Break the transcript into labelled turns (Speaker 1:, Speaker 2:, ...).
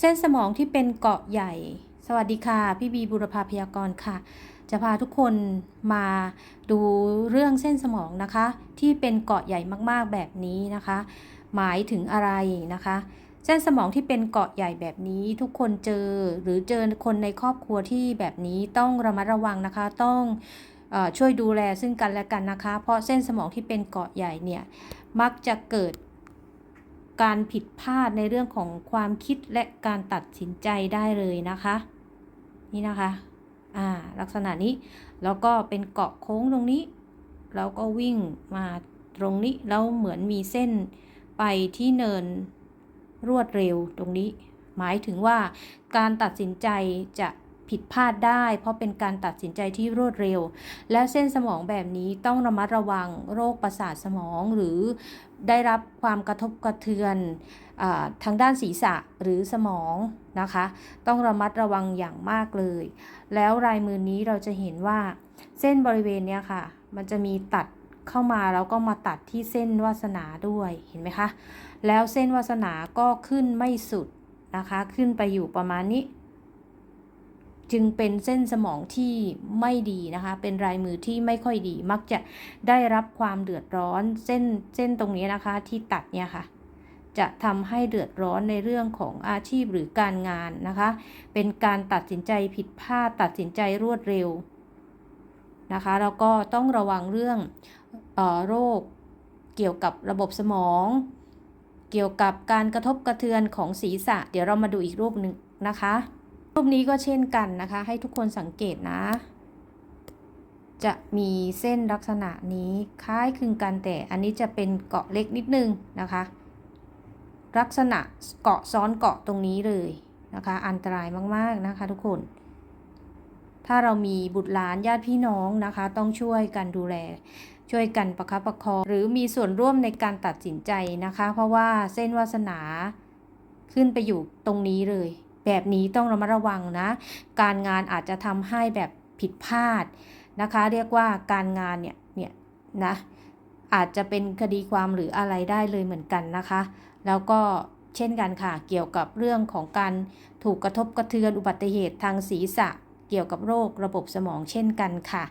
Speaker 1: เส้นสมองที่เป็นเกาะใหญ่ สวัสดีค่ะ พี่บีบุรพาพยากรค่ะ จะพาทุกคนมาดูเรื่องเส้นสมองนะคะ ที่เป็นเกาะใหญ่มากๆแบบนี้นะคะ หมายถึงอะไรนะคะ เส้นสมองที่เป็นเกาะใหญ่แบบนี้ทุกคนเจอหรือเจอคนในครอบครัวที่แบบนี้ต้องระมัดระวังนะคะ ต้องอช่วยดูแลซึ่งกันและกันนะคะ เพราะเส้นสมองที่เป็นเกาะใหญ่เนี่ยมักจะเกิด การผิดพลาดในเรื่องของความคิดและการตัดสินใจได้เลยนะคะ นี่นะคะอ่าลักษณะนี้แล้วก็เป็นเกาะโค้งตรงนี้ แล้วก็วิ่งมาตรงนี้แล้วเหมือนมีเส้นไปที่เนินรวดเร็วตรงนี้ หมายถึงว่าการตัดสินใจจะ ผิดพลาดได้ เพราะเป็นการตัดสินใจที่รวดเร็ว และเส้นสมองแบบนี้ต้องระมัดระวังโรคประสาทสมองหรือได้รับความกระทบกระเทือนอทางด้านศีรษะหรือสมองนะคะ ต้องระมัดระวังอย่างมากเลย แล้วลายมือนี้เราจะเห็นว่าเส้นบริเวณเนี้ยค่ะ มันจะมีตัดเข้ามาแล้วก็มาตัดที่เส้นวาสนาด้วยเห็นไหมคะ แล้วเส้นวาสนาก็ขึ้นไม่สุดนะคะ ขึ้นไปอยู่ประมาณนี้ จึงเป็นเส้นสมองที่ไม่ดีนะคะ เป็นลายมือที่ไม่ค่อยดี มักจะได้รับความเดือดร้อน เส้นเส้นตรงนี้นะคะที่ตัดเนี่ยค่ะ จะทำให้เดือดร้อนในเรื่องของอาชีพหรือการงานนะคะ เป็นการตัดสินใจผิดพลาดตัดสินใจรวดเร็วนะคะ แล้วก็ต้องระวังเรื่องออโรคเกี่ยวกับระบบสมอง เกี่ยวกับการกระทบกระเทือนของศีรษะ เดี๋ยวเรามาดูอีกรูปหนึ่งนะคะ รูปนี้ก็เช่นกันนะคะ ให้ทุกคนสังเกตนะ จะมีเส้นลักษณะนี้คล้ายคลึงกันแต่อันนี้จะเป็นเกาะเล็กนิดนึงนะคะ ลักษณะเกาะซ้อนเกาะตรงนี้เลยนะคะ อันตรายมากๆนะคะ ทุกคน ถ้าเรามีบุตรหลานญาติพี่น้องนะคะ ต้องช่วยกันดูแลช่วยกันประคับประคองหรือมีส่วนร่วมในการตัดสินใจนะคะ เพราะว่าเส้นวาสนาขึ้นไปอยู่ตรงนี้เลย แบบนี้ต้องระมัดระวังนะ การงานอาจจะทำให้แบบผิดพลาดนะคะ เรียกว่าการงานเนี่ยเนี่ยนะอาจจะเป็นคดีความหรืออะไรได้เลยเหมือนกันนะคะ แล้วก็เช่นกันค่ะ เกี่ยวกับเรื่องของการถูกกระทบกระเทือนอุบัติเหตุทางศีรษะ เกี่ยวกับโรคระบบสมองเช่นกันค่ะ